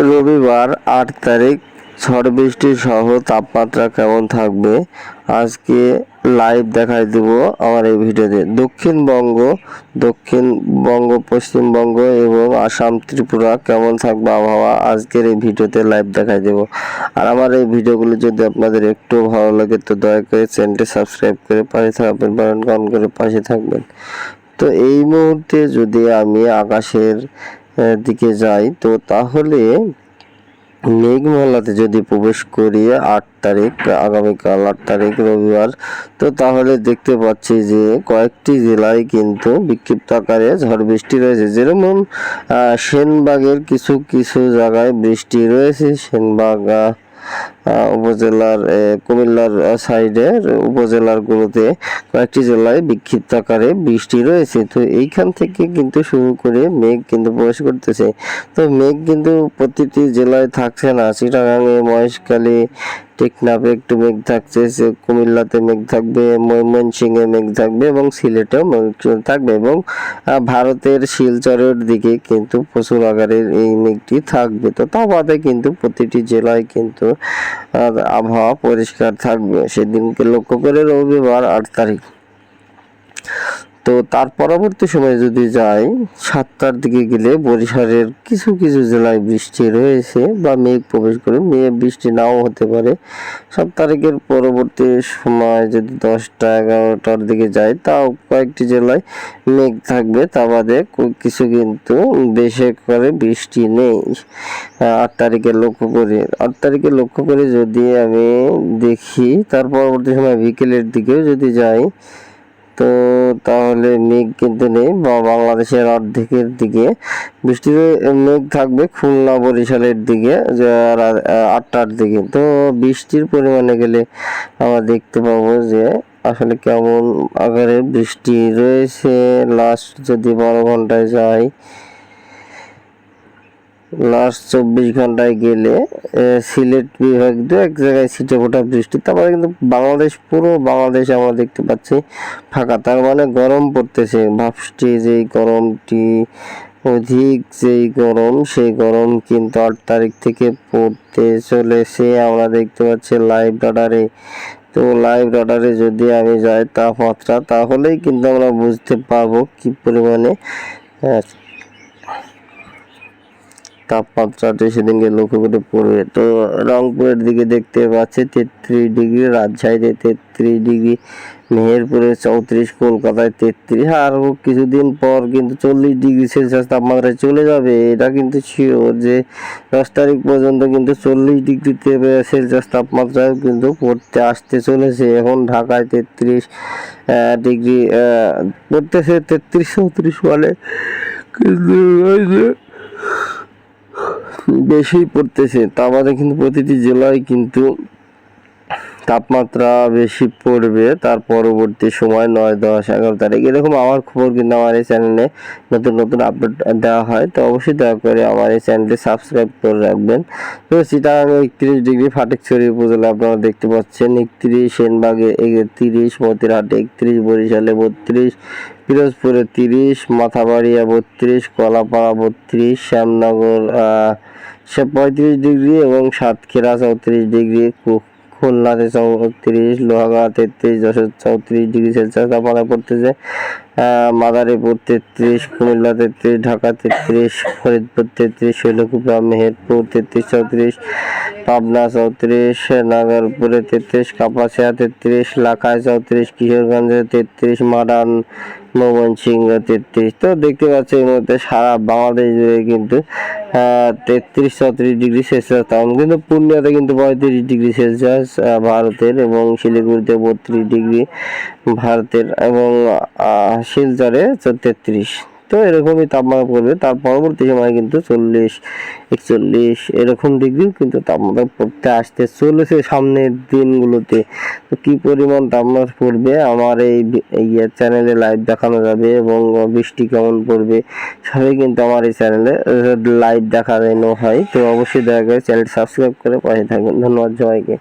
রবিবার আট তারিখ, ঝড় বৃষ্টি সহ তাপমাত্রা কেমন থাকবে? আজকে লাইভ দেখাই দেব আমার এই ভিডিওতে। দক্ষিণবঙ্গ দক্ষিণবঙ্গ, পশ্চিমবঙ্গ এবং আসাম, ত্রিপুরা কেমন থাকবে আবহাওয়া? আজকের এই ভিডিওতে লাইভ দেখাই দেব। আর আমার এই ভিডিওগুলো যদি আপনাদের একটু ভালো লাগে, তো দয়া করে চ্যানেলটি সাবস্ক্রাইব করে পাশে থাকবেন অন করে পাশে থাকবেন। তো এই মুহূর্তে যদি আমি আকাশের দিকে যাই, তো তাহলে মেঘমালাতে যদি প্রবেশ করি, আট তারিখ, আগামীকাল আট তারিখ, রবিবার, তো তাহলে দেখতে পাচ্ছি যে কয়েকটি জেলায় কিন্তু বিক্ষিপ্ত আকারে ঝড় বৃষ্টি রয়েছে। যেরকম সেনবাগের কিছু কিছু জায়গায় বৃষ্টি রয়েছে। সেনবাগ উপজেলার কুমিল্লার সাইডের উপজেলারগুলোতে কয়েকটি জেলায় বিক্ষিপ্ত আকারে বৃষ্টি রয়েছে। তো এইখান থেকে কিন্তু শুরু করে মেঘ কিন্তু প্রবেশ করতেছে। তো মেঘ কিন্তু প্রতিটি জেলায় থাকছে না। চিটাগাঙে মহেশখালী টেকনাফে একটু মেঘ থাকছে কুমিল্লাতে মেঘ থাকবে, ময়মনসিংহে মেঘ থাকবে এবং সিলেটেও মেঘ থাকবে এবং ভারতের শিলচরের দিকে কিন্তু প্রচুর আকারের এই মেঘটি থাকবে। তো তা বাদে কিন্তু প্রতিটি জেলায় কিন্তু আবহাওয়া পরিষ্কার থাকবে। সেদিনকে লক্ষ্য করে রবিবার আট তারিখ। তো তার পরবর্তী সময় যদি যাই, সাতটার দিকে গেলে বরিশালের কিছু কিছু জেলায় বৃষ্টি রয়েছে বা মেঘ প্রবেশ করে, মেঘ বৃষ্টি নাও হতে পারে। সাত তারিখের পরবর্তী সময় যদি দশটা, এগারোটার দিকে যাই, তাও কয়েকটি জেলায় মেঘ থাকবে, তা বাদে কিছু কিন্তু বেশি করে বৃষ্টি নেই। আট তারিখে লক্ষ্য করে, আট তারিখে লক্ষ্য করে যদি আমি দেখি, তার পরবর্তী সময় বিকেলের দিকেও যদি যাই তো তাহলে মেঘ কিন্তু নেই, বা বাংলাদেশের অর্ধেকের দিকে। বৃষ্টির মেঘ থাকবে খুলনা, বরিশালের দিকে আটটার দিকে। তো বৃষ্টির পরিমাণে গেলে আমরা দেখতে পাবো যে আসলে কেমন আকারে বৃষ্টি রয়েছে। লাস্ট যদি বারো ঘন্টায় যাই লাস্ট চব্বিশ ঘন্টায় গেলে সিলেট, বিভাগ দু এক জায়গায় ছিটে ফোটা বৃষ্টি। তারপরে কিন্তু বাংলাদেশ, পুরো বাংলাদেশ আমরা দেখতে পাচ্ছি ফাঁকা। তার মানে গরম পড়তেছে। ভাবছি যেই গরমটি অধিক যেই গরম, সেই গরম কিন্তু আট তারিখ থেকে পড়তে চলেছে। আমরা দেখতে পাচ্ছি লাইভ রাডারে তো লাইভ রাডারে যদি আমি যাই তাপমাত্রা, তাহলেই কিন্তু আমরা বুঝতে পারব কি পরিমাণে তাপমাত্রাটি সেদিনকে লক্ষ্য করে পড়বে। তো রংপুরের দিকে দেখতে পাচ্ছি তেত্রিশ ডিগ্রি, রাজশাহীতে তেত্রিশ ডিগ্রি, মেহেরপুরে চৌত্রিশ, কলকাতায় তেত্রিশ। আর কিছুদিন পর কিন্তু চল্লিশ ডিগ্রি সেলসিয়াস তাপমাত্রায় চলে যাবে। এটা কিন্তু শিওর যে দশ তারিখ পর্যন্ত কিন্তু চল্লিশ ডিগ্রি সেলসিয়াস তাপমাত্রায় কিন্তু পড়তে আসতে চলেছে। এখন ঢাকায় তেত্রিশ ডিগ্রি পড়তেছে তেত্রিশ, চৌত্রিশ বলে কিন্তু ওই যে বেশি পড়তেছে। তা বাদে কিন্তু প্রতিটি জেলায় কিন্তু তাপমাত্রা বেশি পড়বে। তার পরবর্তী সময় নয়, দশ, এগারো তারিখ। এরকম আমার খবর কিন্তু আমার এই চ্যানেলে নতুন নতুন আপডেট দেওয়া হয়। তো অবশ্যই দয়া করে আমার এই চ্যানেলটি সাবস্ক্রাইব করে রাখবেন। তো চিটাগাং একত্রিশ ডিগ্রি ফাটেকছড়ি উপজেলা আপনারা দেখতে পাচ্ছেন, একত্রিশ সেনবাগে তিরিশ, মতিরহাটে একত্রিশ, বরিশালে বত্রিশ, পিরোজপুরে তিরিশ, মাথাবাড়িয়া বত্রিশ, কলাপাড়া বত্রিশ, শ্যামনগর পঁয়ত্রিশ ডিগ্রি এবং সাতক্ষীরা চৌত্রিশ ডিগ্রি খুলনাতে চৌত্রিশ লোহাগড়া তেত্রিশ যশোর চৌত্রিশ ডিগ্রি সেলসিয়াস তাপমাত্রা পড়তেছে। মাদারীপুর তেত্রিশ, কুমিল্লা তেত্রিশ, ঢাকা তেত্রিশ, ফরিদপুর তেত্রিশ, শৈলকুপা, মেহেরপুর তেত্রিশ, চৌত্রিশ, পাবনা চৌত্রিশ, নাগরপুরে তেত্রিশ, কাপাসিয়া তেত্রিশ লাখায় চৌত্রিশ, কিশোরগঞ্জে তেত্রিশ মারান ময়মনসিংহ তেত্রিশ। তো দেখতে পাচ্ছি এর মধ্যে সারা বাংলাদেশ জুড়ে কিন্তু তেত্রিশ, চৌত্রিশ ডিগ্রি সেলসিয়াস তাপমাত্রা কিন্তু পূর্ণিয়াতে কিন্তু পঁয়ত্রিশ ডিগ্রি সেলসিয়াস ভারতের এবং শিলিগুড়িতে বত্রিশ ডিগ্রি ভারতের এবং শিলচরে তেত্রিশ। তো এরকমই তাপমাত্রা পড়বে। তার পরবর্তী সময় কিন্তু চল্লিশ, একচল্লিশ এরকম ডিগ্রি কিন্তু তাপমাত্রা পড়তে আসতে চলেছে সামনের দিনগুলোতে। তো কি পরিমাণ তাপমাত্রা পড়বে আমার এই ইয়ে চ্যানেলে লাইভ দেখানো যাবে এবং বৃষ্টি কেমন পড়বে সবই কিন্তু আমার এই চ্যানেলে লাইভ দেখানো হয়। তো অবশ্যই করে চ্যানেল সাবস্ক্রাইব করে পাশে থাকবেন। ধন্যবাদ সবাইকে।